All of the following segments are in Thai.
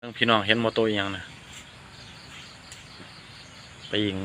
เรื่องพี่น้องเห็นโมโตอีหยังนะไปยิง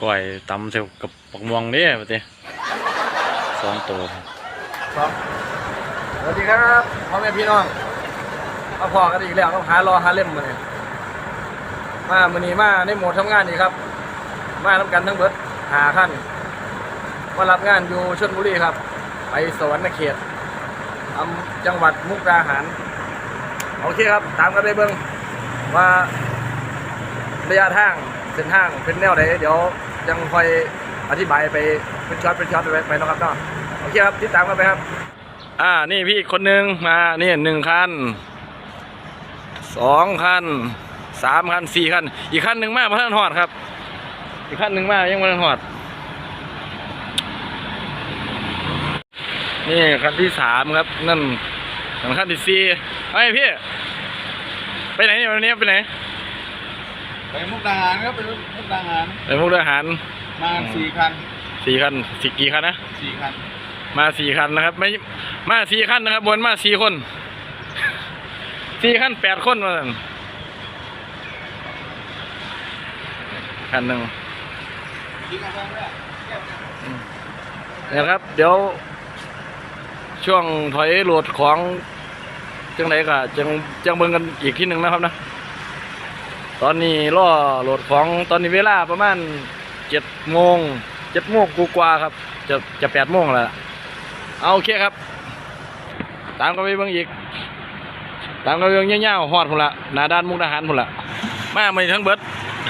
ก้อยตำเซลกับปักม่วงเด้ปะเต้สองตัวครับสวัสดีครับพ่อแม่พี่น้องมาพอกันอีกแล้วต้องหารอหาเล่มมาเนี่ยมามือนี้มาในโหมดทำงานนี่ครับ มาทำกันทั้งเบิดหาขั้นมารับงานอยู่ชลบุรีครับ ไปสวรรค์เขตอำจังหวัดมุกดาหาร โอเคครับ ตามกันไปเบิ้ง ว่าระยะทางเส้นทางเป็นแนวไหนเดี๋ยวยังคอยอธิบายไปเป็นช็อตเป็นช็อตไปไปนะครับเนาะโอเคครับติดตามกันไปครับ อ่านี่พี่คนนึงมานี่หนึ่งคันสองคันสามคันสี่คัน อีกคันหนึ่งมาพระท่านหอดครับ อีกคันหนึ่งมากยังพระท่านหอด นี่คันที่สามครับ นั่นคันที่สี่ไอ้พี่ ไปไหนเนี่ยวันนี้ไปไหนไปมุกดาหารครับไปมุกดาหารไปมุกดาหารมาสี่คันสี่คันสี่กี่คันนะสี่คันมาสี่คันนะครับ ไม่มาสี่คันนะครับ บนมาสี่คนสี่คันแปดคนมาสั่นคันหนึ่งกินกาแฟด้วยนะครับ เดี๋ยวช่วงถอยโหลดของ จังไรก็จังจังเบิ่งกันอีกที่หนึ่งนะครับนะ ตอนนี้ล่อโหลดของตอนนี้เวลาประมาณเจ็ดโมงเจ็ดโมงกูกว่าครับ จะจะแปดโมงแล้วล่ะเอาโอเคครับ ตามกันไปเบิ่งอีก ตามกันไปเบิ่งเงี้ยวๆฮอดพุ่นละหนาด้านมุกดาหารพุ่นละมาไม่ทั้งเบิด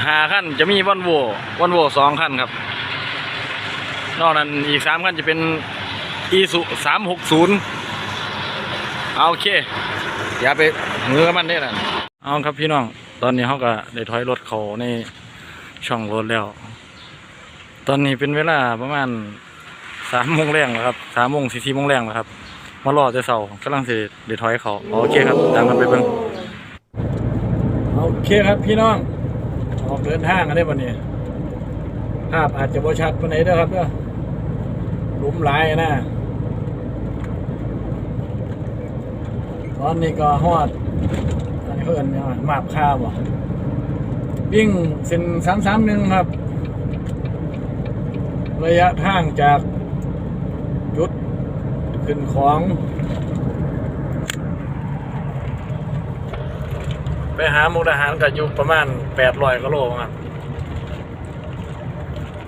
หาขั้นจะมีวันโววันโวสองขั้นครับ นอกนั้นอีกสามขั้นจะเป็นอีสุสามหกศูนย์เอาโอเค อย่าไปมือกับมันได้นะเอาครับพี่น้อง ตอนนี้เขาก็ได้ถอยรถเขาในช่องรถแล้ว ตอนนี้เป็นเวลาประมาณสามโมงแรงแล้วครับสามโมงสี่สี่โมงแรงแล้วครับมารอจะเสาร์กำลังสิเดี๋ยวถอยเขาโอเคครับตามกันไปเบิ่งโอเคครับพี่น้องออกเดินทางกันได้วันนี้ภาพอาจจะบ่ชัดปานไหนเด้อครับเด้อหลุมหลายนะ อนนี้ก็ฮอดอันนี้เพิ่นเนี่ยมาบข้าวบ่วิ่งเส้นสามสามหนึ่งครับ ระยะทางจากจุดขึ้นของ ไปหามุกดาหารก็อยู่ประมาณแปดร้อยกิโลครับ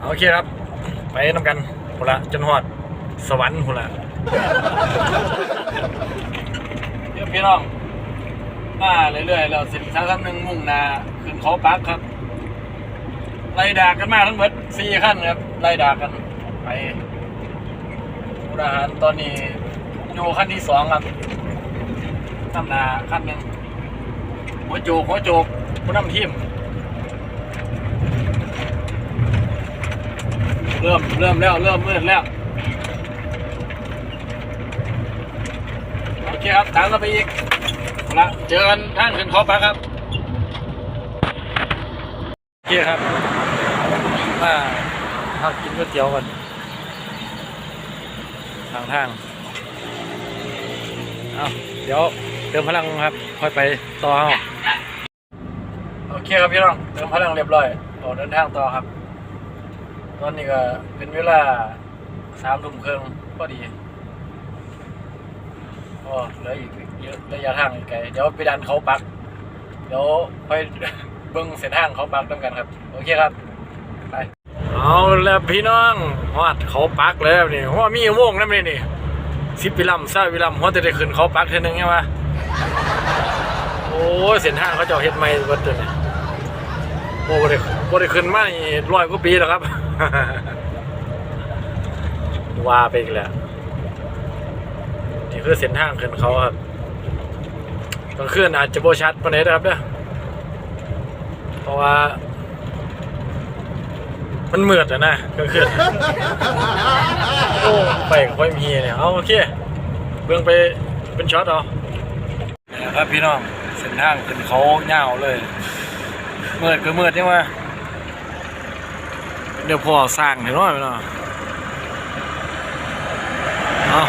โอเคครับ ไปนำกันพุนละจนฮอด สวรรค์พุนละ ดี๋ยวพี่น้อง มาเรื่อยๆแล้วสิบสามคำหนึ่งมุ่งนาขึ้นเขาปักครับไล่ดากกันมาทั้งหมดสี่ขั้นครับไล่ดากกันไปมุกดาหารตอนนี้อยู่ขั้นที่สองครับนำหนาขั้นหนึ่งหัวโจกหัวโจกผู้นำทีมเริ่มเริ่มแล้วเริ่มมืดแล้ว โอ เคครับตามเราไปอีกละเจอกันท่านขึ้นเขาปะครับโอเคครับมาพักกินก๋วยเตี๋ยวก่อนทางทางเอาเดี๋ยวเติมพลังครับ ค่อยไปต่อเอาโอเคครับพี่น้องเติมพลังเรียบร้อยออกเดินทางต่อครับ ตอนนี้ก็เป็นเวลาสามทุ่มครึ่งพอดี โอ้เหลืออีกเยอะระยะทางอีกไกลเดี๋ยวไปดันเขาปัก เดี๋ยวไปเบิ้งเส้นทางเขาปักด้วยกันครับ โอเคครับ ไป เอาแล้วพี่น้องฮอดเขาปักแล้วนี่ว่ามีโมงนั่นเลยนี่สิบวิลัมซาวิลัมฮอดจะได้ขึ้นเขาปักเท่านึงใช่ไหมโอ้เส้นทางเขาเจะเฮ็ดใหม่เบิดเลยเนี่ยโอ้บ่ได้บ่ได้ขึ้นมานี่ร้อยกว่าปีแล้วครับ ว่าไปอีกแล้ว นี่คือเส้นทางขึ้นเขาครับกลางคืนอาจจะโบชัดปานไหนนะครับเนี่ยเพราะว่า มันมืดอะนะกลางคืนโอ้ไปกับค่อยมีเนี่ยเอาโอเคเบื้องไปเป็นช็อตเอานะครับพี่น้องเส้นทางขึ้นเขาเงาวเลยเมื่อก็เมื่อใช่ไหมเดี๋ยวพอสร้างเห็นว่าไหมเนาะเอา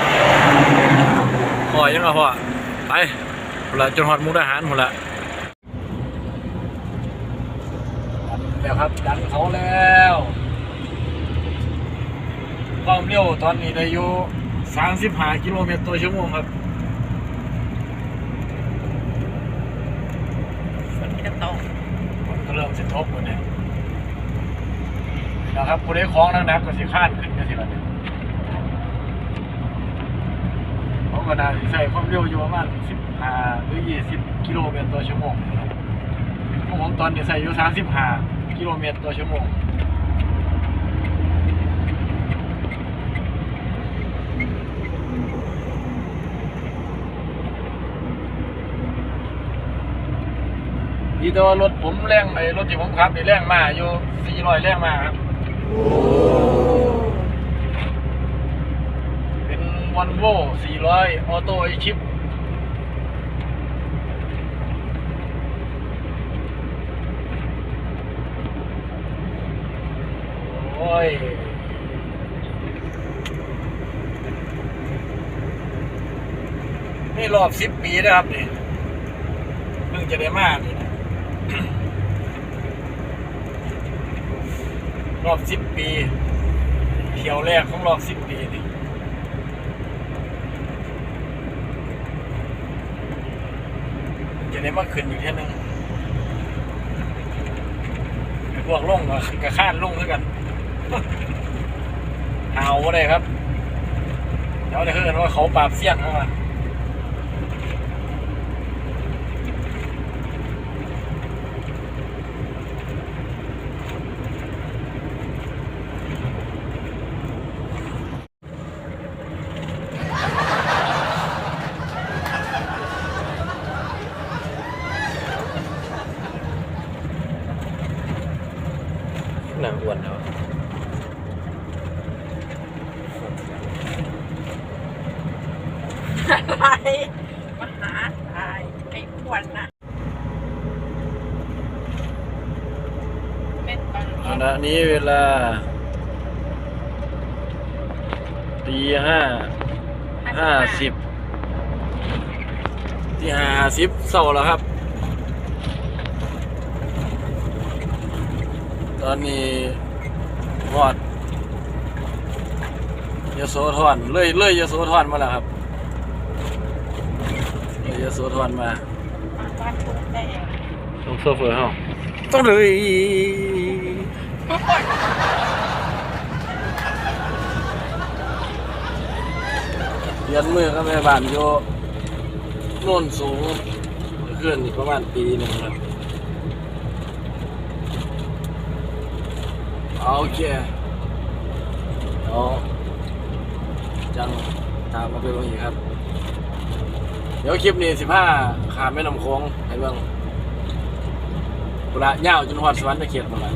อยังเอาพ่อไปหมดละจนหอดมุกดาหารหมดละแล้วครับดันเขาแล้วความเร็วตอนนี้ได้อยู่35กิโลเมตรต่อชั่วโมงครับฝนกนเริ่มสิทบหมดเนี่ยนะครับผู้ได้คล้องนักนัก็สิข้านขึ้นก็สิบันเนี่ย ก็น่าสิใช้ความเร็วอยู่ประมาณ15หรือ 20 กิโลเมตรต่อชั่วโมงนะครับผมตอนนี้ใส่อยู่ 35 กิโลเมตรต่อชั่วโมงดีแตัวารถผมแรงไอ้รถที่ผมขับนี่แรงมาอยู่ 400 แรงมาครับ เป็น วันโว่400 ออโต้ไอชิปโอ้ยนี่รอบ10ปีนะครับนี่เพิ่งจะได้มานี่นะรอบสิบปีเที่ยวแรกของรอบสิบปีนี่ จะได้มาขึ้นอยู่เท่านึงพวกลงกับข้านลงด้วยกันเอาก็ได้ครับเดี๋ยวได้คือนว่าเขาปราบเสี้ยนเข้ามา หนังอ้วนแล้ว อะไรมาหาทายไอ้อ้วนน่ะเล่นตอน ขณะนี้เวลา ตีห้าห้าสิบตีห้าสิบเศร้าแล้วครับ ตอนนี้หอดยโสธรเลยเลยยโสธรมาแล้วครับเลยยโสธรมาบ้านถูกแดงต้องโซเฟอร์เฮาต้องเลย เรียนมือกับแม่บ้านโยโน่นสูงเคลื่อนอีกประมาณปีหนึ่งครับโอเคเอาจังตามมาเป็นวันอีกครับ เดี๋ยวคลิปนี้สิบห้าขามแม่น้ำโค้งให้เบิ่งกุละย่าจนหอดสวรรค์ตะเขียดหมดแล้ว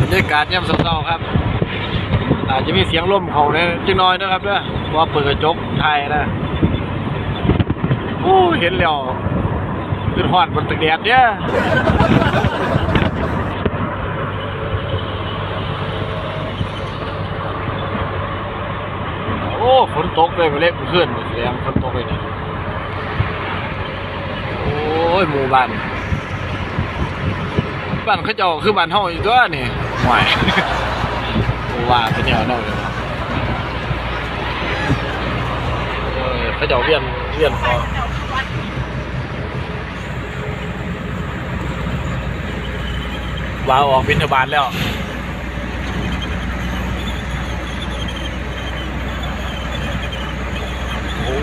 บรรยากาศย่ำเศร้าๆครับ อาจจะมีเสียงลมเขาเนี่ยจังน้อยนะครับเด้อเพราะว่าเปิดกระจกไทยนะโอ้เห็นแล้วขึ้นหอดบนตึกแดดเนี่ยโอ้ฝนตกเลยมาเล็กขึ้นแสดงฝนตกเลยนี่โอ้ยหมู่บ้านบ้านเขาเจ้าคือบ้านเฮาอยู่ตัวนี่หวย ว่าเป็นแนวนั้นเลยเออเขาจะเอาเวียนเวียนพอว่าออกบินทบาทแล้วโอ้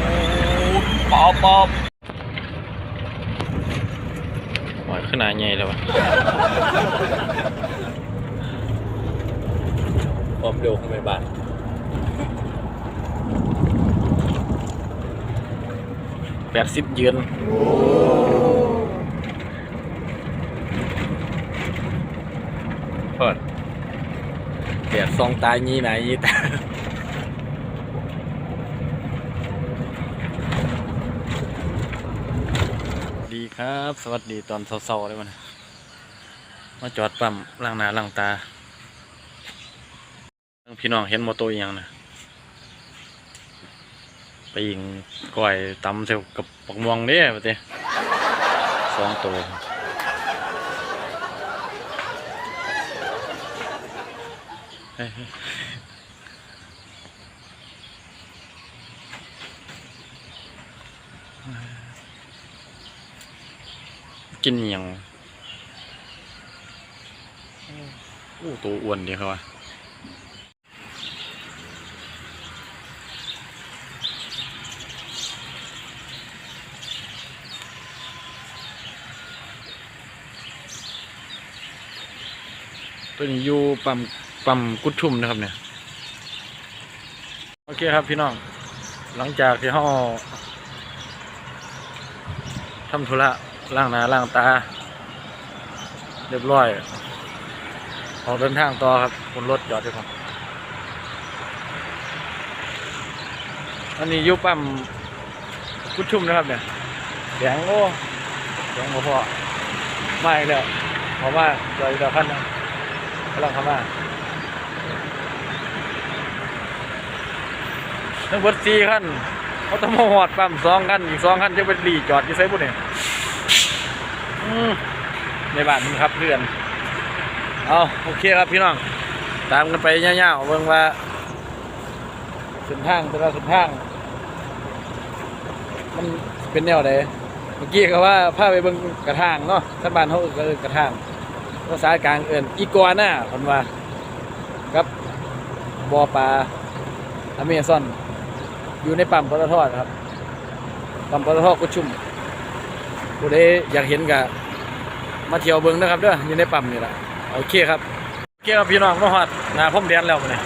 ปอบปอบหอยขนาดใหญ่เลยวะ ความเร็วของแม่บ้านแปดสิบยืนเปิดแปดซองตายยี่ไหนยี่ตาดีครับ สวัสดีตอนเช้าๆเลยมันมาจอดปั๊มล้างหน้าล้างตา พี่น้องเห็นมอโตอหยังนะไปยิงก้อยตำเซลกับปักมวงเด้ปะเต้สองตัวกินอิหยังอู้ตัวอ้วนดีครับวะ ตัวนี้อยู่ปั๊มปั๊มกุดชุมนะครับเนี่ยโอเคครับพี่น้อง หลังจากที่เราทำธุระล้างหน้าล้างตา เรียบร้อยออกเดินทางต่อครับบนรถจอดด้วยครับอันนี้อยู่ปั๊มกุดชุมนะครับเนี่ยแดงโอ้แดงบ่พอมาอีกแล้วเพราะว่าจอดอีกแล้วคันนึง ลังเข้ามาทั้งหมดสี่คันเขาต้องมาหอดปั๊มสองคันอีกสองคันจะเป็นรีจอดที่ไซบุญเนี่ยในบ้านมึงครับเพื่อน เอาโอเคครับพี่น้อง ตามกันไปเงี้ยวๆเบิ่งว่าส้นทางแต่ละเส้นทาง มันเป็นแนวใดเมื่อกี้ก็ว่าพาไปเบิ่งกระทางเนาะท่านบ้านเขาเออกระทาง ภาษากลางเอิ่นอีกัวน่าคนว่ากับบอปลาอเมซอน อยู่ในปั๊มปตทครับปั๊มปตทกุชุมผู้ใดอยากเห็นก็มาเที่ยวเบิ่งนะครับเด้ออยู่ในปั๊มนี่แหละโอเคครับโอเคครับพี่น้องมาฮอดน้าพรมแดนแล้วมื้อนี้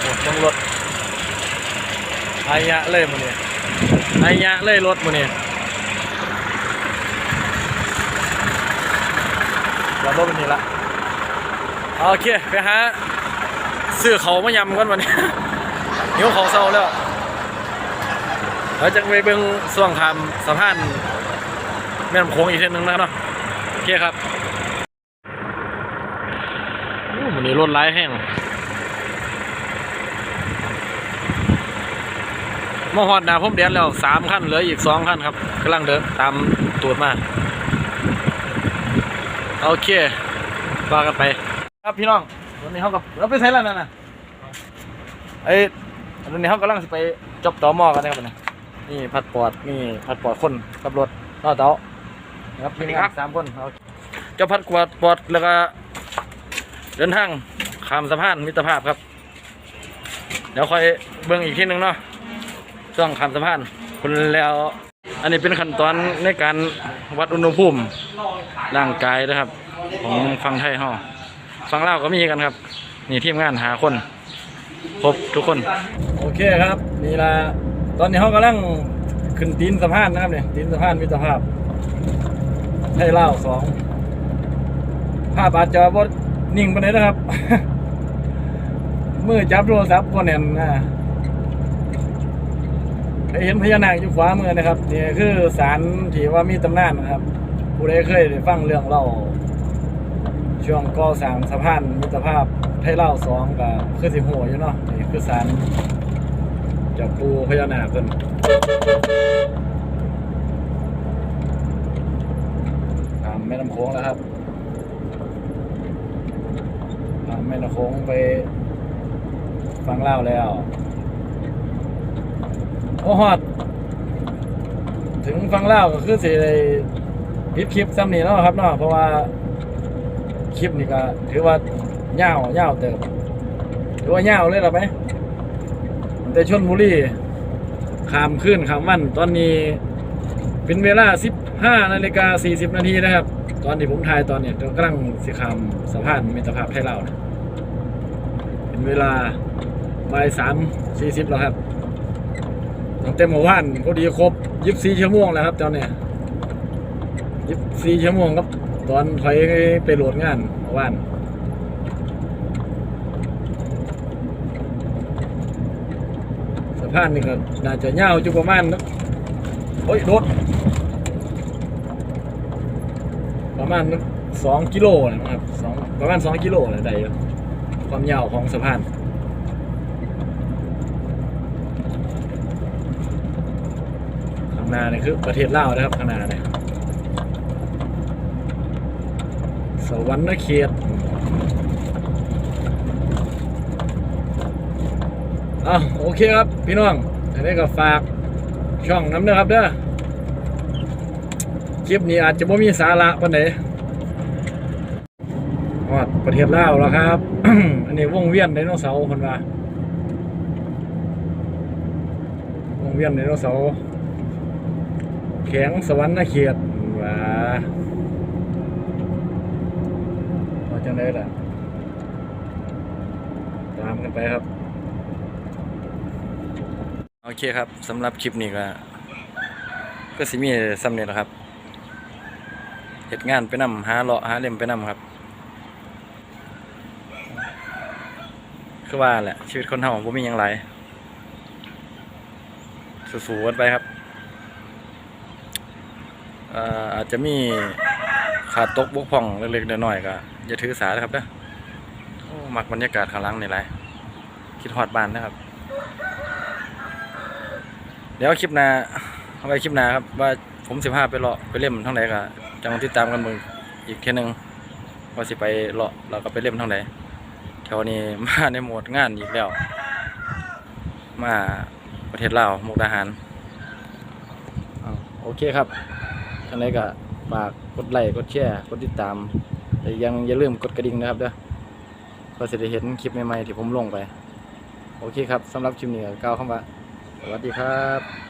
โอ้ต้องรถอายะเลยมื้อนี้อายะเลยรถมื้อนี้จอด รถเป็นนี่ละโอเคไปหาซื้อเขามายำกันวันนี้หิวเขาเศร้าแล้วเราจะไปเบิ่งส่วงคำสะพานแม่น้ำโขงอีกเส้นหนึ่งแล้วเนาะโอเคครับอู้วันนี้รถไล่แห้งมาฮอดนาผมเดียนแล้วสามขั้นเหลืออีกสองขั้นครับกำลังเดินตามตูดมา โอเคว่ากันไป ครับพี่น้องวันนี้เขากับเราไปใช้แล้วนั่นน่ะไอ้วันนี้เขากำลังสิไปจบต่อหมอกันนะครับเนี่ยนี่พัดปอดนี่พัดปอดคนขับรถต่อเต้านะครับมีงานสามคนเอาเจ้าพัดปอดปอดแล้วก็เดินทางข้ามสะพานมิตรภาพครับ เดี๋ยวค่อยเบิ่งอีกทีหนึ่งเนาะช่วงข้ามสะพานคุณแล้ว อันนี้เป็นขั้นตอนในการวัดอุณหภูมิร่างกายนะครับ ของฟังไทยเฮาฟังลาวก็มีกันครับ นี่ทีมงานหาคนครบทุกคน โอเคครับนี่ละตอนนี้เขากำลังขึ้นตีนสะพานนะครับเนี่ยตีนสะพานมิตรภาพไทยลาวสองภาพอาจจะบ่นิ่งไปเลยนะครับมือจับโทรศัพท์ก็แน่นนะ ให้เห็นพญานาคอยู่ขวามือนะครับนี่คือสารที่ว่ามีตำนานนะครับผู้ใดเคยได้ฟังเรื่องเล่าช่วงก่อสร้างสะพานมิตรภาพไทยเล่าสองก็คือสิหัวอยู่เนาะนี่คือสารจากปูพญานาคเพิ่นตามแม่น้ำโขงแล้วครับตามแม่น้ำโขงไปฟังเล่าแล้ว โอฮอด ถึงฟังเล่าวก็คือสิได้ปิดคลิปซ้ำนี่เนาะครับเนาะเพราะว่าคลิปนี่ก็ถือว่าเง่าเง่าวเติบถือว่าเง่าวเลยหรอไหมแต่ชนบุรีขามขึ้นขามวันตอนนี้เป็นเวลา 15นาฬิกา40 นาทีนะครับ ตอนที่ผมถ่ายตอนเนี้ยกำลังสิขามสะพานมิตรภาพไทยลาวนะเป็นเวลาบ่ายสามสี่สิบแล้วครับ ตั้งแต่เมื่อวานก็ดีครบ24ชั่วโมงแล้วครับตอนเนี้ยยี่สี่ชั่วโมงครับ ตอนถอยไปโหลดงานเมื่อวานสะพานนี่ก็น่าจะยาวจุประมาณนักโอ้ยรถประมาณสองกิโลนะครับสองประมาณสองกิโลอะไรได้ความยาวของสะพานางหน้านี่คือ ประเทศลาวนะครับข้างหน้าเนี่ยสวรรค์เขตอะโอเคครับ พี่น้องอันนี้ก็ฝากช่องน้ำเด้อครับเด้อคลิปนี้อาจจะไม่มีสาระปานใดฮอดประเทศลาวแล้วครับ อันนี้วงเวียนไดโนเสาร์คนว่าวงเวียนไดโนเสาร์ แข็งสวรรค์เขตว่าเอาจังได้ล่ะ ตามกันไปครับ โอเคครับสำหรับคลิปนี้ก็ก็สิมีซ้ำเนี่ยแหละครับเหตุงานไปนำหาเลาะหาเล่มไปนำครับ คือว่าแหละชีวิตคนเฮาบ่มีหยังหลายสู้ๆกันไปครับ อาจจะมีขาดตกบกพร่องเล็กๆน้อยๆก็อย่าถือสานะครับเด้อโอ้มักบรรยากาศข้างหลังนี่หลายคิดฮอดบ้านนะครับ เดี๋ยวคลิปหน้าเอาไว้คลิปหน้าครับว่าผมสิพาไปเลาะไปเล่มทั้งไหนก็จังติดตามกันมึงอีกเทีนึงว่าสิไปเลาะเราก็ไปเล่มทั้งไหนแถวนี้มาในโหมดงานอีกแล้ว มาประเทศลาวมุกดาหารโอเคครับ ทั้งไหนก็ฝากกดไลค์กดแชร์กดติดตาม แต่ยังอย่าลืมกดกระดิ่งนะครับเด้อเพื่อจะได้เห็นคลิปใหม่ๆที่ผมลงไป โอเคครับสำหรับคลิปนี้ก็กล่าวคำว่าสวัสดีครับ